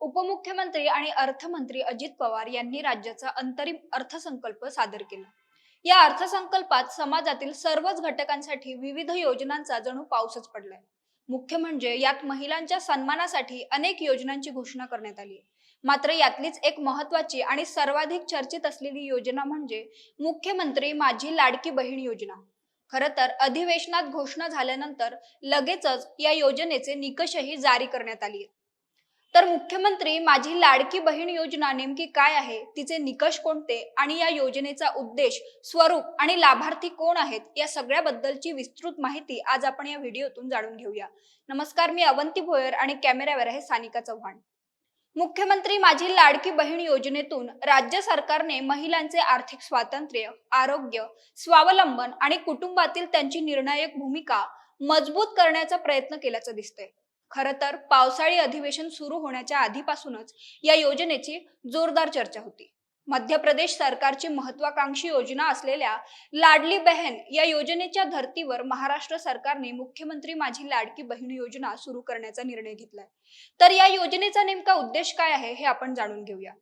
उपमुख्यमंत्री आणि अर्थमंत्री अजित पवार यांनी राज्याचा अंतरिम अर्थसंकल्प सादर केला. या अर्थसंकल्पात समाजातील सर्वच घटकांसाठी विविध योजनांचा जणू पाऊसच पडलाय. मुख्य म्हणजे यात महिलांच्या सन्मानासाठी अनेक योजनांची घोषणा करण्यात आली. मात्र यातलीच एक महत्वाची आणि सर्वाधिक चर्चित असलेली योजना म्हणजे मुख्यमंत्री माझी लाडकी बहीण योजना. खर तर अधिवेशनात घोषणा झाल्यानंतर लगेचच या योजनेचे निकषही जारी करण्यात आली आहेत. तर मुख्यमंत्री माझी लाडकी बहीण योजना नेमकी काय आहे? तिचे निकष कोणते? आणि या योजनेचा उद्देश स्वरूप आणि लाभार्थी कोण आहेत? या सगळ्याबद्दलची विस्तृत माहिती आज आपण या व्हिडिओतून जाणून घेऊया. नमस्कार मी अवंती भोयर आणि कॅमेऱ्यावर आहे सानिका चव्हाण. मुख्यमंत्री माझी लाडकी बहीण योजनेतून राज्य सरकारने महिलांचे आर्थिक स्वातंत्र्य आरोग्य स्वावलंबन आणि कुटुंबातील त्यांची निर्णायक भूमिका मजबूत करण्याचा प्रयत्न केल्याचं दिसतंय. खर तर पावसाळी अधिवेशन सुरू होण्याच्या आधीपासूनच या योजनेची जोरदार चर्चा होती. मध्य प्रदेश सरकारची महत्वाकांक्षी योजना असलेल्या लाडली बहन या योजनेच्या धर्तीवर महाराष्ट्र सरकारने मुख्यमंत्री माझी लाडकी बहीण योजना सुरू करण्याचा निर्णय घेतलाय. तर या योजनेचा नेमका उद्देश काय आहे हे आपण जाणून घेऊया.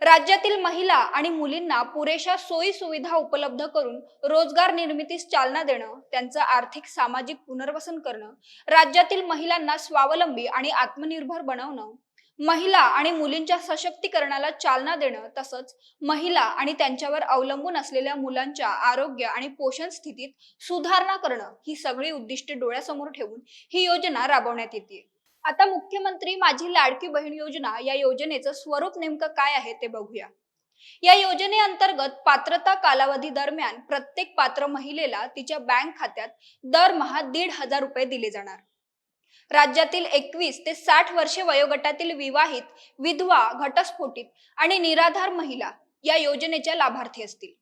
राज्यातील महिला आणि मुलींना पुरेशा सोयी सुविधा उपलब्ध करून रोजगार निर्मितीस चालना देणं त्यांचं आर्थिक सामाजिक पुनर्वसन करणं राज्यातील महिलांना स्वावलंबी आणि आत्मनिर्भर बनवणं महिला आणि मुलींच्या सशक्तीकरणाला चालना देणं तसंच महिला आणि त्यांच्यावर अवलंबून असलेल्या मुलांच्या आरोग्य आणि पोषण स्थितीत सुधारणा करणं ही सगळी उद्दिष्टे डोळ्यासमोर ठेवून ही योजना राबवण्यात येते आता मुख्यमंत्री माझी लाडकी बहीण योजना या योजनेचं स्वरूप नेमकं काय आहे ते बघूया. या योजनेअंतर्गत पात्रता कालावधी दरम्यान प्रत्येक पात्र महिलेला तिच्या बँक खात्यात दरमहा दीड हजार रुपये दिले जाणार. राज्यातील एकवीस ते साठ वर्षे वयोगटातील विवाहित विधवा घटस्फोटित आणि निराधार महिला या योजनेच्या लाभार्थी असतील.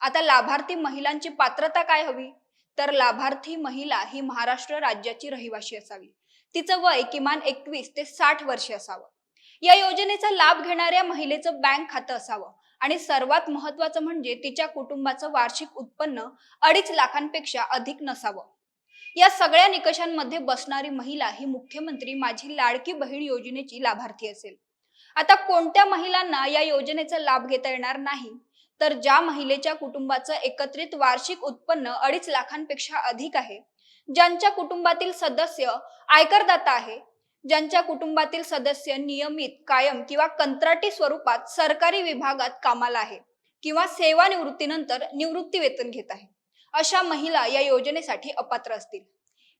आता लाभार्थी महिलांची पात्रता काय हवी? तर लाभार्थी महिला ही महाराष्ट्र राज्याची रहिवाशी असावी. तिचं वय किमान एकवीस ते साठ वर्षे असावं. या योजनेचा लाभ घेणाऱ्या महिलेचं बँक खातं असावं आणि सर्वात महत्वाचं म्हणजे तिच्या कुटुंबाचं वार्षिक उत्पन्न अडीच लाखांपेक्षा अधिक नसावं. या सगळ्या निकषांमध्ये बसणारी महिला ही मुख्यमंत्री माझी लाडकी बहीण योजनेची लाभार्थी असेल. आता कोणत्या महिलांना या योजनेचा लाभ घेता येणार नाही? तर ज्या महिलेच्या कुटुंबाचं एकत्रित वार्षिक उत्पन्न अडीच लाखांपेक्षा अधिक आहे ज्यांच्या कुटुंबातील सदस्य आयकरदाता आहे ज्यांच्या कुटुंबातील सदस्य नियमित कायम किंवा कंत्राटी स्वरूपात सरकारी विभागात कामाला आहे किंवा सेवानिवृत्तीनंतर निवृत्ती वेतन घेत आहे अशा महिला या योजनेसाठी अपात्र असतील.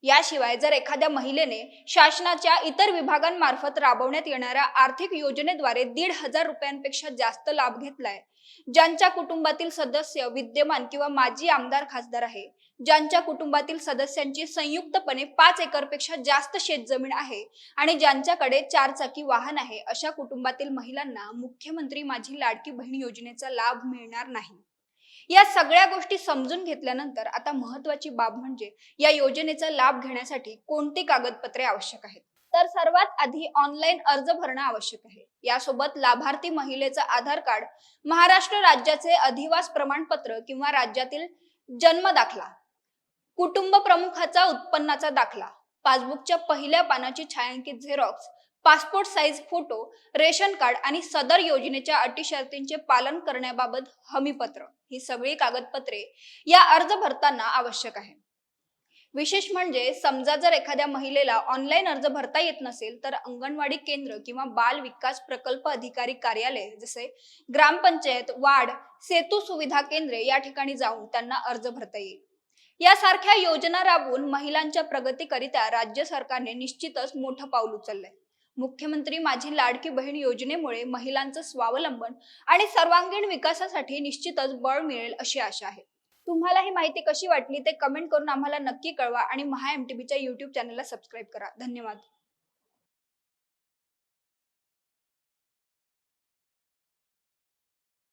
याशिवाय जर एखाद्या महिलेने शासनाच्या इतर विभागांमार्फत राबवण्यात येणाऱ्या आर्थिक योजनेद्वारे दीड हजार रुपयांपेक्षा जास्त लाभ घेतलाय ज्यांच्या कुटुंबातील सदस्य विद्यमान किंवा माजी आमदार खासदार आहे ज्यांच्या कुटुंबातील सदस्यांची संयुक्तपणे पाच एकरपेक्षा जास्त शेतजमीन आहे आणि ज्यांच्याकडे चारचाकी वाहन आहे अशा कुटुंबातील महिलांना मुख्यमंत्री माझी लाडकी बहीण योजनेचा लाभ मिळणार नाही. या सगळ्या गोष्टी समजून घेतल्यानंतर आता महत्वाची बाब म्हणजे या योजनेचा लाभ घेण्यासाठी कोणती कागदपत्रे आवश्यक आहेत? तर सर्वात आधी ऑनलाईन अर्ज भरणं आवश्यक आहे. यासोबत लाभार्थी महिलेचं आधार कार्ड महाराष्ट्र राज्याचे अधिवास प्रमाणपत्र किंवा राज्यातील जन्म दाखला कुटुंब प्रमुखाचा उत्पन्नाचा दाखला. पासबुकच्या पहिल्या पानाची छायांकित xerox passport size photo ration card आणि सदर योजनेच्या अटी शर्तींचे पालन करण्याबाबत हमीपत्र. ही सगळी कागदपत्रे या अर्ज भरताना आवश्यक आहे. विशेष म्हणजे समजा जर एखाद्या महिलेला ऑनलाईन अर्ज भरता येत नसेल तर अंगणवाडी केंद्र किंवा बाल विकास प्रकल्प अधिकारी कार्यालय जसे ग्रामपंचायत वार्ड सेतू सुविधा केंद्रे या ठिकाणी जाऊन त्यांना अर्ज भरता येईल. यासारख्या योजना राबवून महिलांच्या प्रगतीकरिता राज्य सरकारने निश्चितच मोठं पाऊल उचललंय. मुख्यमंत्री माझी लाडकी बहीण योजनेमुळे महिलांचं स्वावलंबन आणि सर्वांगीण विकासासाठी निश्चितच बळ मिळेल अशी आशा आहे. तुम्हाला ही माहिती कशी वाटली ते कमेंट करून आम्हाला नक्की कळवा आणि महा एमटीबीच्या युट्यूब चॅनलला सबस्क्राईब करा. धन्यवाद.